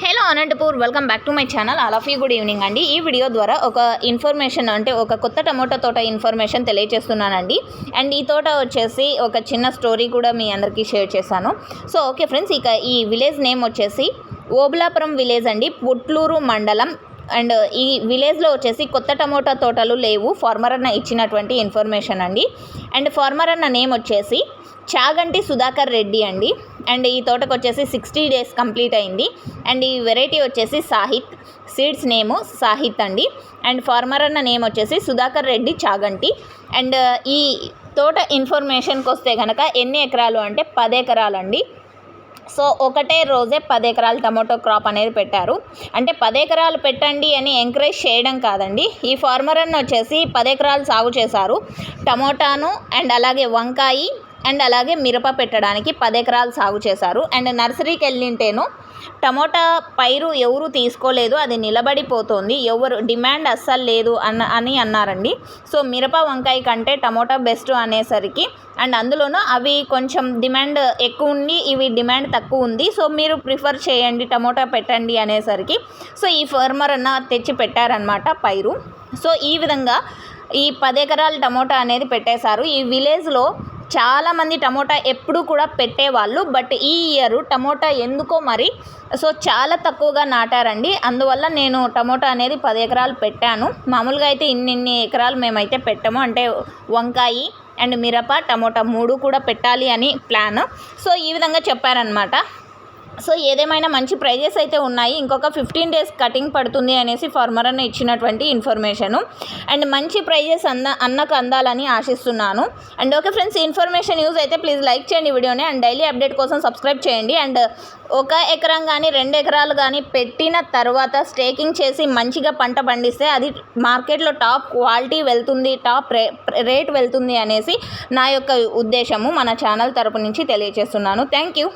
Hello Anantapur welcome back to my channel. All of you good evening అండి. ఈ video ద్వారా ఒక information అంటే ఒక కొత్త టమోటా తోట ఇన్ఫర్మేషన్ తెలియజేస్తున్నానండి. అండ్ ఈ తోట వచ్చేసి ఒక చిన్న స్టోరీ కూడా మీ అందరికీ షేర్ చేశాను. సో ఓకే ఫ్రెండ్స్ ఇక ఈ విలేజ్ నేమ్ వచ్చేసి ఓబులాపురం విలేజ్ అండి. పుట్లూరు మండలం. అండ్ ఈ విలేజ్లో వచ్చేసి కొత్త టమోటా తోటలు లేవు. ఫార్మర్ అన్న ఇచ్చినటువంటి ఇన్ఫర్మేషన్ అండి. అండ్ ఫార్మర్ అన్న నేమ్ వచ్చేసి చాగంటి సుధాకర్ రెడ్డి అండి. అండ్ ఈ తోటకు వచ్చేసి సిక్స్టీ డేస్ కంప్లీట్ అయింది. అండ్ ఈ వెరైటీ వచ్చేసి సాహిత్ సీడ్స్ నేము సాహిత్ అండి. అండ్ ఫార్మర్ అన్న నేమ్ వచ్చేసి సుధాకర్ రెడ్డి చాగంటి. అండ్ ఈ తోట ఇన్ఫర్మేషన్కి వస్తే కనుక ఎన్ని ఎకరాలు అంటే పది ఎకరాలు అండి సో ఒకటే రోజే పది ఎకరాలు టమాటో క్రాప్ అనేది పెట్టారు. అంటే పది ఎకరాలు పెట్టండి అని ఎంకరేజ్ చేయడం కాదండి. ఈ ఫార్మర్ అన్న వచ్చేసి పది ఎకరాలు సాగు చేశారు. టమోటాను అండ్ అలాగే వంకాయి అండ్ అలాగే మిరప పెట్టడానికి పది ఎకరాలు సాగు చేశారు. అండ్ నర్సరీకి వెళ్ళింటేను టమోటా పైరు ఎవరు తీసుకోలేదు అది నిలబడిపోతుంది ఎవరు డిమాండ్ అస్సలు లేదు అన్న అని అన్నారండి. సో మిరప వంకాయ కంటే టమోటా బెస్ట్ అనేసరికి అండ్ అందులోనూ అవి కొంచెం డిమాండ్ ఎక్కువ ఉంది ఇవి డిమాండ్ తక్కువ ఉంది. సో మీరు ప్రిఫర్ చేయండి టమోటా పెట్టండి అనేసరికి సో ఈ ఫార్మర్ అన్న తెచ్చి పెట్టారనమాట పైరు. సో ఈ విధంగా ఈ పది ఎకరాల టమోటా అనేది పెట్టేశారు. ఈ విలేజ్లో చాలామంది టమోటా ఎప్పుడు కూడా పెట్టేవాళ్ళు బట్ ఈ ఇయర్ టమోటా ఎందుకో మరి సో చాలా తక్కువగా నాటారండి. అందువల్ల నేను టమోటా అనేది పది ఎకరాలు పెట్టాను. మామూలుగా అయితే ఇన్నిన్ని ఇన్ని ఎకరాలు మేమైతే పెట్టాము. అంటే వంకాయి అండ్ మిరప టమోటా మూడు కూడా పెట్టాలి అని ప్లాన్. సో ఈ విధంగా చెప్పారనమాట సో ఏదేమైనా మంచి ప్రైజెస్ అయితే ఉన్నాయి. ఇంకొక ఫిఫ్టీన్ డేస్ కటింగ్ పడుతుంది అనేసి ఫార్మర్ అన్న ఇచ్చినటువంటి ఇన్ఫర్మేషను. అండ్ మంచి ప్రైజెస్ అంద అన్నకు అందాలని ఆశిస్తున్నాను. And okay friends information use అయితే ప్లీజ్ లైక్ చేయండి వీడియోని. అండ్ డైలీ అప్డేట్ కోసం సబ్స్క్రైబ్ చేయండి. అండ్ ఒక ఎకరం కానీ రెండు ఎకరాలు కానీ పెట్టిన తర్వాత స్టేకింగ్ చేసి మంచిగా పంట పండిస్తే అది మార్కెట్లో టాప్ క్వాలిటీ వెళ్తుంది టాప్ రే రేట్ వెళ్తుంది అనేసి నా యొక్క ఉద్దేశము మన ఛానల్ తరపు నుంచి తెలియజేస్తున్నాను థ్యాంక్ యూ.